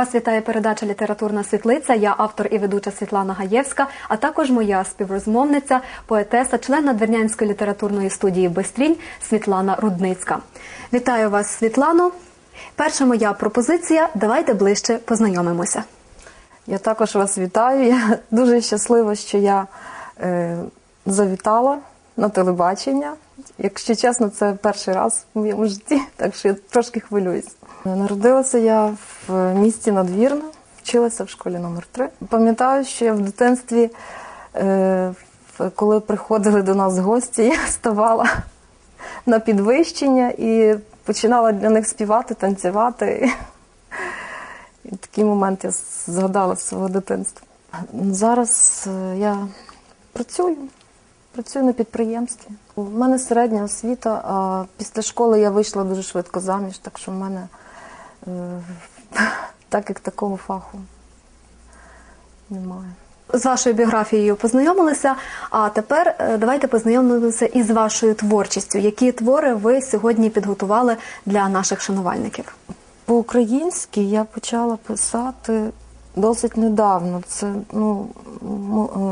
Вас вітає передача Літературна світлиця. Я автор і ведуча Світлана Гаєвська, а також моя співрозмовниця, поетеса, член Надвірнянської літературної студії Бестрінь Світлана Рудницька. Вітаю вас, Світлано. Перша моя пропозиція. Давайте ближче познайомимося. Я також вас вітаю. Я дуже щаслива, що я е, завітала на телебачення. Якщо чесно, це перший раз в моєму житті, так що я трошки хвилююсь. Народилася я в місті Надвірна, вчилася в школі номер 3 Пам'ятаю, що я в дитинстві, е, коли приходили до нас гості, я ставала на підвищення і починала для них співати, танцювати. І такий момент я згадала свого дитинства. Зараз е, я працюю, працюю на підприємстві. У мене середня освіта, а після школи я вийшла дуже швидко заміж, так що в мене е, так як такого фаху немає. З вашою біографією познайомилися. А тепер е, давайте познайомимося із вашою творчістю. Які твори ви сьогодні підготували для наших шанувальників? По-українськи я почала писати досить недавно. Це ну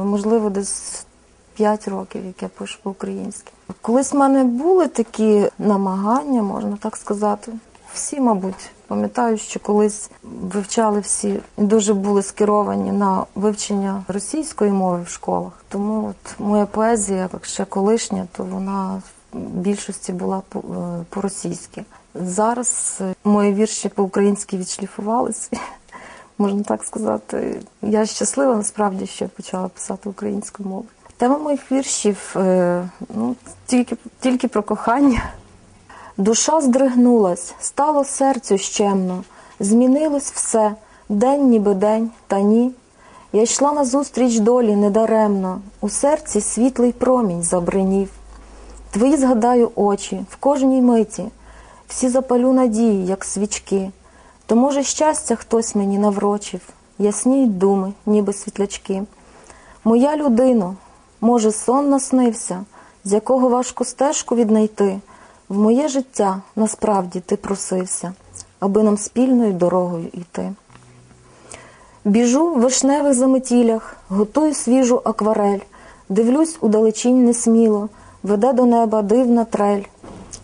можливо десь 5 років, як я пишу по-українськи. Колись в мене були такі намагання, можна так сказати. Всі, мабуть, пам'ятаю, що колись вивчали всі і дуже були скеровані на вивчення російської мови в школах. Тому от моя поезія, як ще колишня, то вона в більшості була е, по-російськи. Зараз е, мої вірші по-українськи відшліфувалися. Можна так сказати. Я щаслива насправді, що я почала писати українською мовою. Тема моїх віршів е, ну, тільки, тільки про кохання. Душа здригнулась, стало серцю щемно, змінилось все, день ніби день, та ні. Я йшла назустріч долі недаремно, у серці світлий промінь забринів. Твої згадаю очі в кожній миті, всі запалю надії, як свічки. То, може, щастя хтось мені наврочив, ясніють думи, ніби світлячки. Моя людино, може, сон наснився, з якого важко стежку віднайти. В моє життя насправді ти просився, аби нам спільною дорогою йти. Біжу в вишневих заметілях, готую свіжу акварель, дивлюсь удалечінь несміло, веде до неба дивна трель.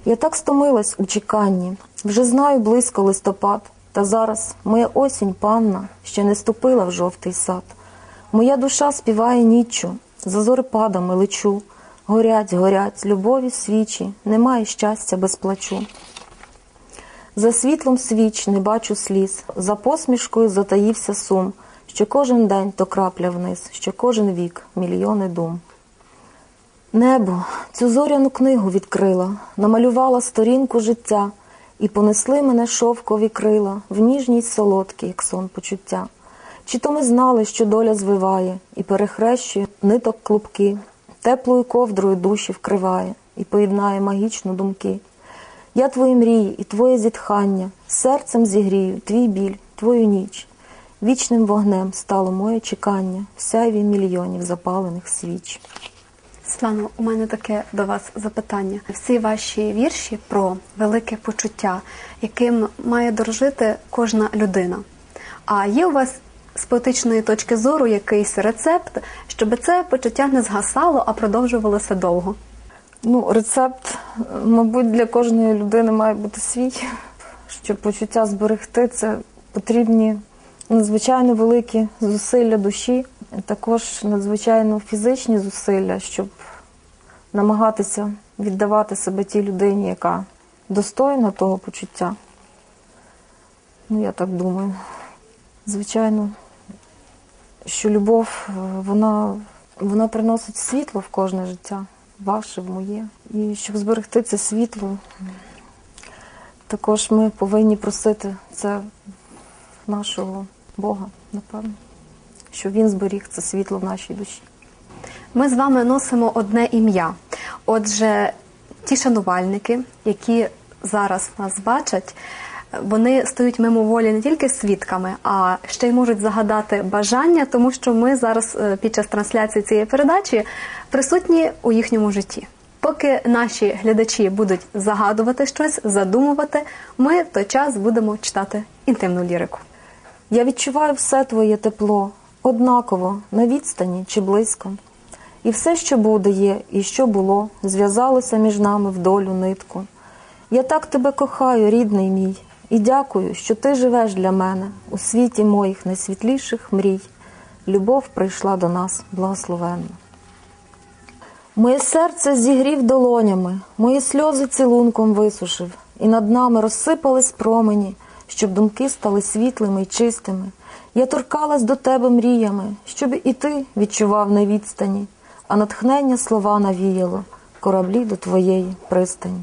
Я так стомилась у чеканні, вже знаю близько листопад, та зараз моя осінь панна ще не ступила в жовтий сад. Моя душа співає ніччю, за зорепадами лечу. Горять, горять, любові свічі, немає щастя без плачу. За світлом свіч не бачу сліз, за посмішкою затаївся сум, що кожен день то крапля вниз, що кожен вік мільйони дум. Небо цю зоряну книгу відкрила, намалювала сторінку життя, і понесли мене шовкові крила в ніжній солодкій, як сон почуття. Чи то ми знали, що доля звиває і перехрещує ниток клубки, теплою ковдрою душі вкриває і поєднає магічно думки. Я твої мрії і твоє зітхання, серцем зігрію твій біль, твою ніч. Вічним вогнем стало моє чекання в сяйві мільйонів запалених свіч. Світлано, у мене таке до вас запитання. Всі ваші вірші про велике почуття, яким має дорожити кожна людина. А є у вас з поетичної точки зору якийсь рецепт, щоб це почуття не згасало, а продовжувалося довго? Ну, рецепт, мабуть, для кожної людини має бути свій. Щоб почуття зберегти, це потрібні надзвичайно великі зусилля душі, також надзвичайно фізичні зусилля, щоб намагатися віддавати себе тій людині, яка достойна того почуття. Ну, я так думаю. Звичайно, що любов, е, вона, вона приносить світло в кожне життя, ваше, в моє. І щоб зберегти це світло, також ми повинні просити це нашого Бога, напевно, щоб він зберіг це світло в нашій душі. Ми з вами носимо одне ім'я. Отже, ті шанувальники, які зараз нас бачать, вони стають мимоволі не тільки свідками, а ще й можуть загадати бажання, тому що ми зараз е, під час трансляції цієї передачі присутні у їхньому житті. Поки наші глядачі будуть загадувати щось, задумувати, ми в той час будемо читати інтимну лірику. Я відчуваю все твоє тепло, однаково, на відстані чи близько. І все, що буде, є, і що було, зв'язалося між нами в долю нитку. Я так тебе кохаю, рідний мій, і дякую, що ти живеш для мене у світі моїх найсвітліших мрій. Любов прийшла до нас благословенна. Моє серце зігрів долонями, мої сльози цілунком висушив, і над нами розсипались промені, щоб думки стали світлими й чистими. Я торкалась до тебе мріями, щоб і ти відчував на відстані, а натхнення слова навіяло кораблі до твоєї пристані.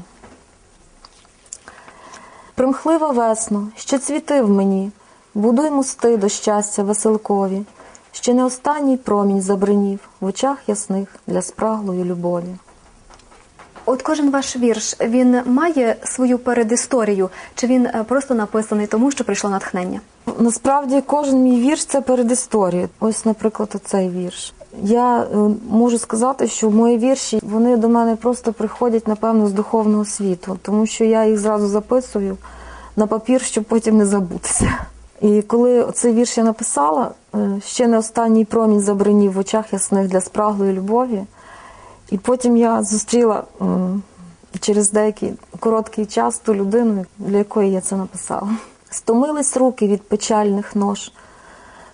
Примхлива весно, ще цвіти в мені, будуй мости до щастя веселкові, ще не останній промінь забринів в очах ясних для спраглої любові. От кожен ваш вірш він має свою передісторію, чи він е, просто написаний тому, що прийшло натхнення? Насправді кожен мій вірш це передісторія. Ось, наприклад, оцей вірш. Я е, можу сказати, що мої вірші вони до мене просто приходять, напевно, з духовного світу, тому що я їх зразу записую на папір, щоб потім не забутися. І коли цей вірш я написала, е, ще не останній промінь забринів в очах ясних для спраглої любові. І потім я зустріла через деякий короткий час ту людину, для якої я це написала. Стомились руки від печальних нож,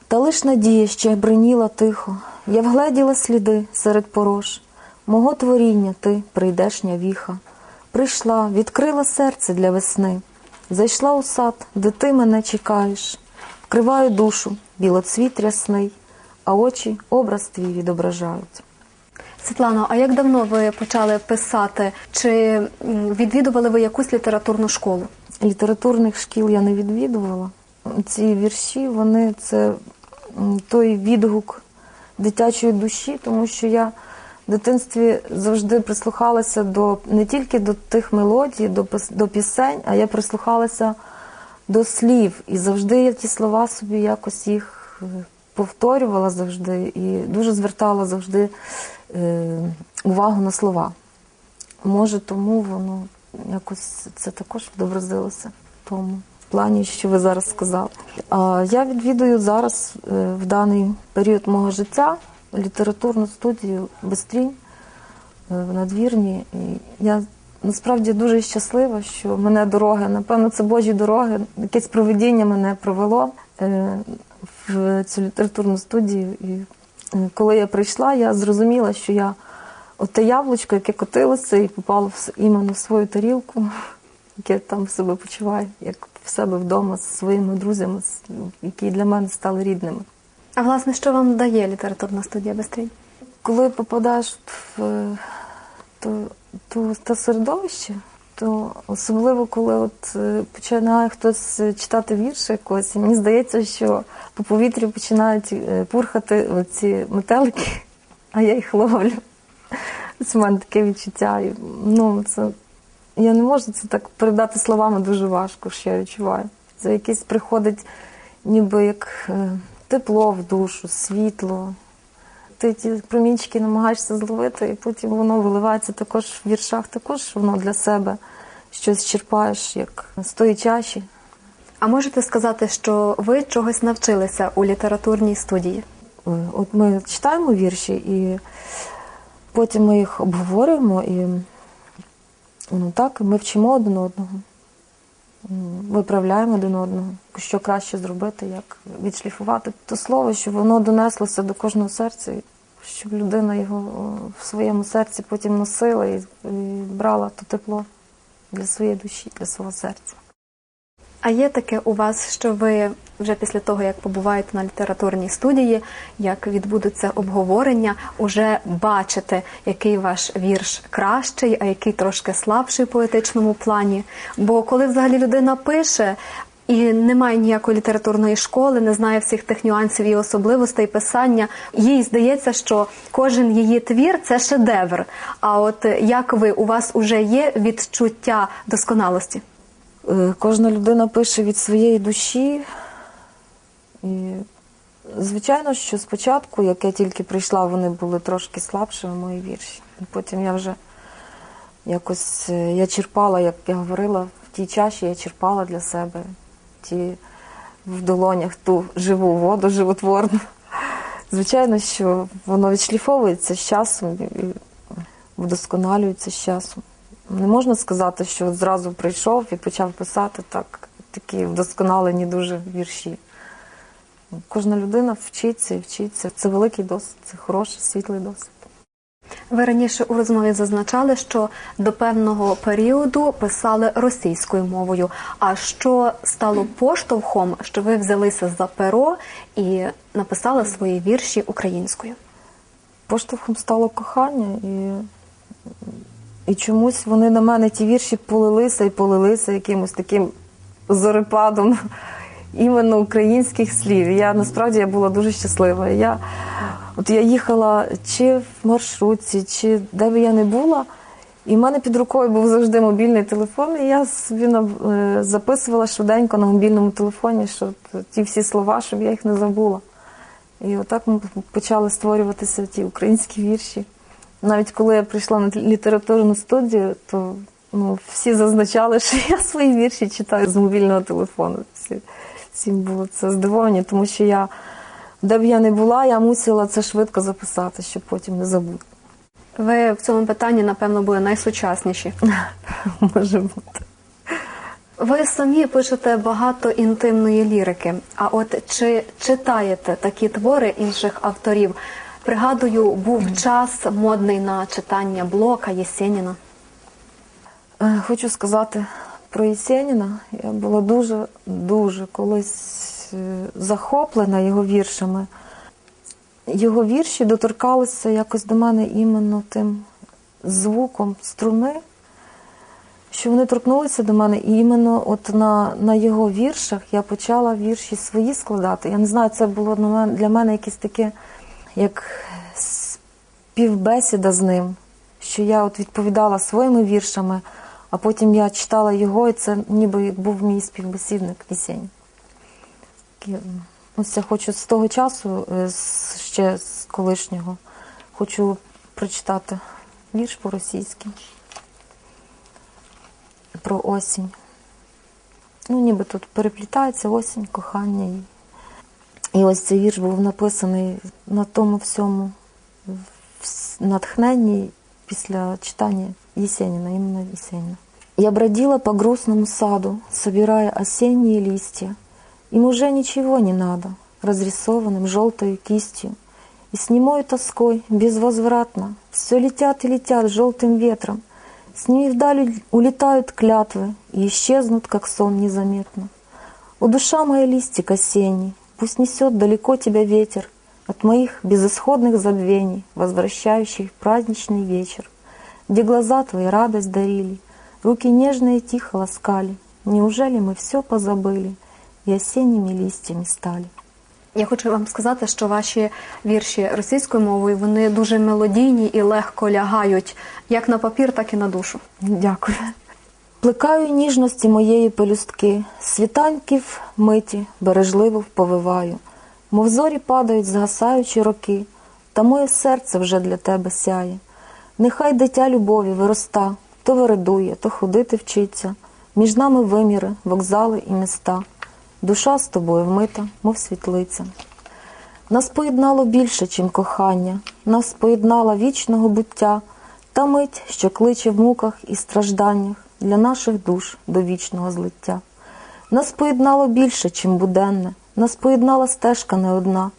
та лиш надія ще бриніла тихо. Я вгледіла сліди серед порож. Мого творіння ти, прийдешня віха. Прийшла, відкрила серце для весни. Зайшла у сад, де ти мене чекаєш. Вкриваю душу, білоцвіт рясний, а очі образ твій відображають. Світлано, а як давно ви почали писати? Чи відвідували ви якусь літературну школу? Літературних шкіл я не відвідувала. Ці вірші, вони це той відгук дитячої душі, тому що я в дитинстві завжди прислухалася до не тільки до тих мелодій, до, до пісень, а я прислухалася до слів. І завжди я ті слова собі якось їх е, повторювала завжди і дуже звертала завжди е, увагу на слова. Може, тому воно якось це також відобразилося в тому плані, що ви зараз сказали. Я відвідую зараз е, в даний період мого життя літературну студію Бестрінь е, в надвірні. Я насправді дуже щаслива, що мене дороги, напевно, це Божі дороги, якесь проведіння мене провело е, в цю літературну студію. І коли я прийшла, я зрозуміла, що я от те яблучко, яке котилося і попало іменно в свою тарілку, яке там себе почуваю, як в себе вдома з своїми друзями, які для мене стали рідними. А власне, що вам дає літературна студія Бестрінь? Коли попадаєш в то, то, те середовище, то особливо коли от е, починає хтось читати вірші якось, мені здається, що по повітрю починають е, пурхати ці метелики, а я їх ловлю. Це в мене таке відчуття. Ну, це, я не можу це так передати словами дуже важко, що я відчуваю. Це якесь приходить ніби як е, тепло в душу, світло. Ти ті промінчики намагаєшся зловити, і потім воно виливається також в віршах, також воно для себе щось черпаєш, як з тої чаші. А можете сказати, що ви чогось навчилися у літературній студії? Е, От ми читаємо вірші, і потім ми їх обговорюємо, і ну так, ми вчимо один одного, виправляємо один одного, що краще зробити, як відшліфувати те слово, щоб воно донеслося до кожного серця, щоб людина його в своєму серці потім носила і брала то тепло для своєї душі, для свого серця. А є таке у вас, що ви вже після того, як побуваєте на літературній студії, як відбудуться обговорення, уже бачите, який ваш вірш кращий, а який трошки слабший в поетичному плані. Бо коли взагалі людина пише і немає ніякої літературної школи, не знає всіх тих нюансів і особливостей писання, їй здається, що кожен її твір це шедевр. А от як ви, у вас уже є відчуття досконалості? Е, Кожна людина пише від своєї душі. І, звичайно, що спочатку, як я тільки прийшла, вони були трошки слабшими, мої вірші. Потім я вже якось е, я черпала, як я говорила, в тій чаші я черпала для себе ті в долонях ту живу воду животворну. Звичайно, що воно відшліфовується з часом і вдосконалюється з часом. Не можна сказати, що зразу прийшов і почав писати так, такі вдосконалені дуже вірші. Кожна людина вчиться і вчиться. Це великий досвід, це хороший, світлий досвід. Ви раніше у розмові зазначали, що до певного періоду писали російською мовою. А що стало поштовхом, що ви взялися за перо і написали свої вірші українською? Поштовхом стало кохання, і, і чомусь вони на мене ті вірші полилися і полилися якимось таким зорепадом іменно українських слів. Я насправді я була дуже щаслива. Я, от я їхала чи в маршрутці, чи де би я не була. І в мене під рукою був завжди мобільний телефон, і я собі е, записувала швиденько на мобільному телефоні, що ті всі слова, щоб я їх не забула. І отак почали створюватися ті українські вірші. Навіть коли я прийшла на літературну студію, то ну, всі зазначали, що я свої вірші читаю з мобільного телефону. Всі, всім було це здивовані, тому що я, де б я не була, я мусила це швидко записати, щоб потім не забути. Ви в цьому питанні, напевно, були найсучасніші. Може бути. Ви самі пишете багато інтимної лірики. А от чи читаєте такі твори інших авторів? Пригадую, був час модний на читання Блока, Єсеніна. Е, Хочу сказати про Єсеніна. Я була дуже, дуже колись е, захоплена його віршами. Його вірші доторкалися якось до мене іменно тим звуком струни, що вони торкнулися до мене, і іменно от на, на його віршах я почала вірші свої складати. Я не знаю, це було для мене якесь таке, як співбесіда з ним, що я от відповідала своїми віршами, а потім я читала його, і це ніби був мій співбесідник м, Ось я хочу з того часу, е, ще з колишнього, хочу прочитати вірш по-російськи про осінь. Ну, ніби тут переплітається осінь, кохання. І, і ось цей вірш був написаний на тому всьому вс- натхненні після читання Есенина, іменно Есенина. Я бродила по грустному саду, собирая осенние листья. Им уже ничего не надо, разрисованным желтой кистью. И с немой тоской, безвозвратно, все летят и летят желтым ветром. С ними вдаль улетают клятвы и исчезнут, как сон незаметно. О, душа моя листик осенний, пусть несет далеко тебя ветер от моих безысходных забвений, возвращающих праздничный вечер, где глаза твои радость дарили, руки нежные тихо ласкали. Неужели мы все позабыли и осенними листьями стали? Я хочу вам сказати, що ваші вірші російською мовою вони дуже мелодійні і легко лягають як на папір, так і на душу. Дякую. Плекаю ніжності моєї пелюстки, світанків миті бережливо повиваю, мов зорі падають згасаючі роки, та моє серце вже для тебе сяє. Нехай дитя любові вироста, то вередує, то ходити вчиться, між нами виміри, вокзали і міста. Душа з тобою вмита, мов світлиця. Нас поєднало більше, чим кохання, нас поєднала вічного буття, та мить, що кличе в муках і стражданнях для наших душ до вічного злиття. Нас поєднало більше, чим буденне, нас поєднала стежка не одна,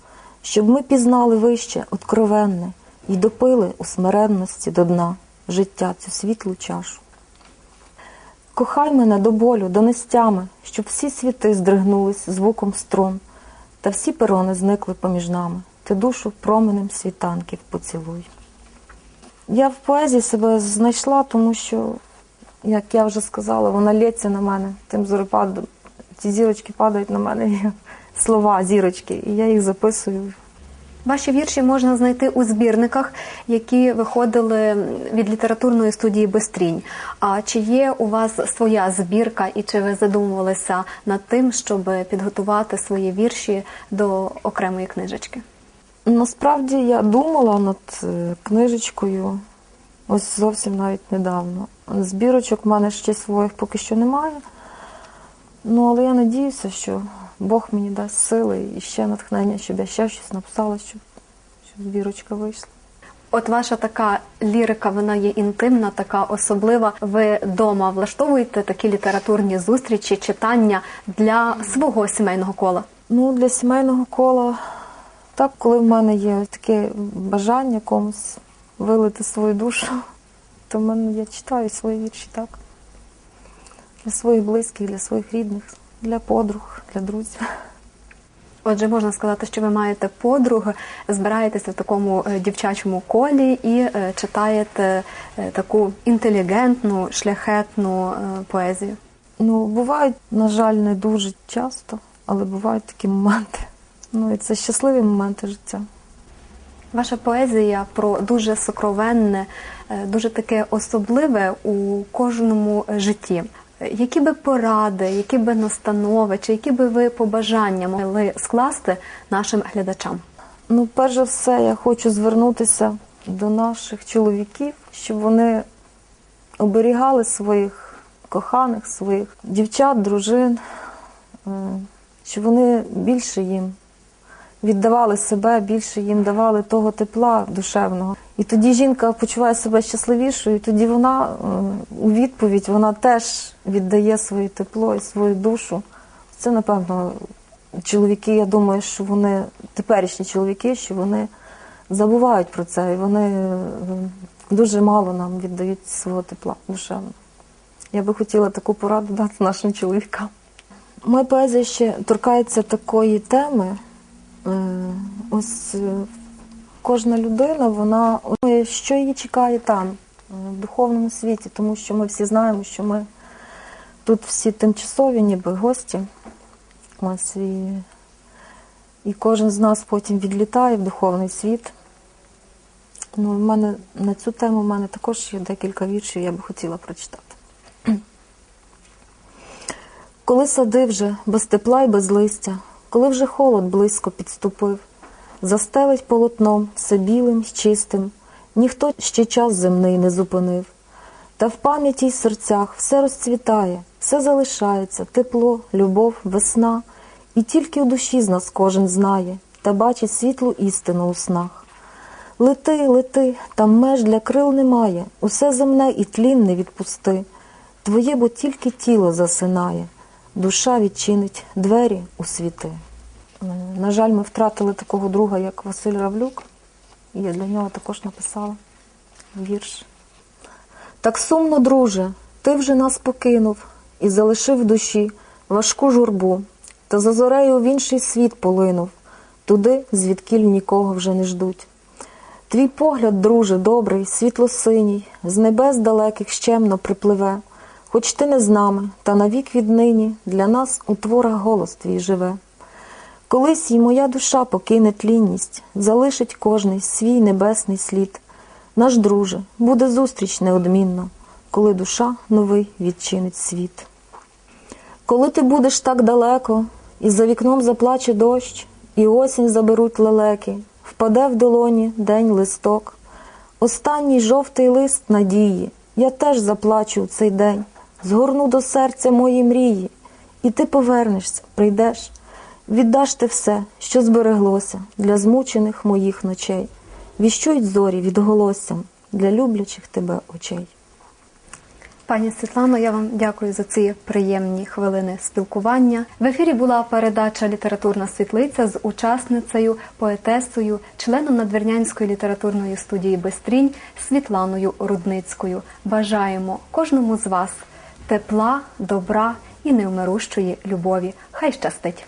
щоб ми пізнали вище, откровенне, і допили у смиренності до дна життя цю світлу чашу. Кохай мене до болю, до нестями, щоб всі світи здригнулись звуком струн, та всі перони зникли поміж нами. Ти душу променем світанків поцілуй. Я в поезії себе знайшла, тому що, як я вже сказала, вона лється на мене тим зорепадом. Ті зірочки падають на мене, слова, зірочки, і я їх записую. Ваші вірші можна знайти у збірниках, які виходили від літературної студії Бестрінь. А чи є у вас своя збірка, і чи ви задумувалися над тим, щоб підготувати свої вірші до окремої книжечки? Насправді я думала над е, книжечкою ось зовсім навіть недавно. Збірочок в мене ще своїх поки що немає. Ну, але я надіюся, що Бог мені дасть сили і ще натхнення, щоб я ще щось написала, щоб, щоб збірочка вийшла. От ваша така лірика, вона є інтимна, така особлива. Ви вдома влаштовуєте такі літературні зустрічі, читання для свого сімейного кола. Ну, для сімейного кола, так, коли в мене є таке бажання комусь вилити свою душу, то в мене я читаю свої вірші так. Для своїх близьких, для своїх рідних, для подруг, для друзів. Отже, можна сказати, що ви маєте подруг, збираєтеся в такому е, дівчачому колі і е, читаєте е, таку інтелігентну, шляхетну поезію. Ну, бувають, на жаль, не дуже часто, але бувають такі моменти. Ну, і це щасливі моменти життя. Ваша поезія про дуже сокровенне, е, дуже таке особливе у кожному житті. Які би поради, які би настанови, чи які би ви побажання могли скласти нашим глядачам? Ну, перш за все, я хочу звернутися до наших чоловіків, щоб вони оберігали своїх коханих, своїх дівчат, дружин, е, щоб вони більше їм віддавали себе, більше їм давали того тепла душевного. І тоді жінка почуває себе щасливішою, і тоді вона е, у відповідь вона теж віддає своє тепло і свою душу. Це, напевно, чоловіки, я думаю, що вони теперішні чоловіки, що вони забувають про це, і вони е, дуже мало нам віддають свого тепла душевного. Я би хотіла таку пораду дати нашим чоловікам. Моя поезія ще торкається такої теми. Е, Ось е, кожна людина, вона що її чекає там, е, в духовному світі, тому що ми всі знаємо, що ми тут всі тимчасові, ніби гості. Ось і, і кожен з нас потім відлітає в духовний світ. Ну, в мене на цю тему в мене також є декілька віршів, я би хотіла прочитати. Коли сади вже без тепла й без листя, коли вже холод близько підступив, застелить полотном все білим чистим, ніхто ще час земний не зупинив. Та в пам'яті й серцях все розцвітає, все залишається, тепло, любов, весна, і тільки в душі з нас кожен знає та бачить світлу істину у снах. Лети, лети, там меж для крил немає, усе земне і тлін не відпусти. Твоє, бо тільки тіло засинає, душа відчинить двері у світи. Е, На жаль, ми втратили такого друга, як Василь Равлюк, і я для нього також написала вірш. Так сумно, друже, ти вже нас покинув і залишив в душі важку журбу, та за зорею в інший світ полинув, туди, звідкіль нікого вже не ждуть. Твій погляд, друже, добрий, світло-синій, з небес далеких щемно припливе, хоч ти не з нами, та навік віднині для нас у творах голос твій живе. Колись й моя душа покине тлінність, залишить кожний свій небесний слід. Наш друже, буде зустріч неодмінно, коли душа новий відчинить світ. Коли ти будеш так далеко, і за вікном заплаче дощ, і осінь заберуть лелеки, впаде в долоні день листок. Останній жовтий лист надії, я теж заплачу у цей день, згорну до серця мої мрії, і ти повернешся, прийдеш, віддаш ти все, що збереглося для змучених моїх ночей. Віщують зорі відголоссям для люблячих тебе очей. Пані Світлано, я вам дякую за ці приємні хвилини спілкування. В ефірі була передача Літературна світлиця з учасницею, поетесою, членом Надвірнянської літературної студії Бестрінь Світланою Рудницькою. Бажаємо кожному з вас тепла, добра і невмирущої любові. Хай щастить!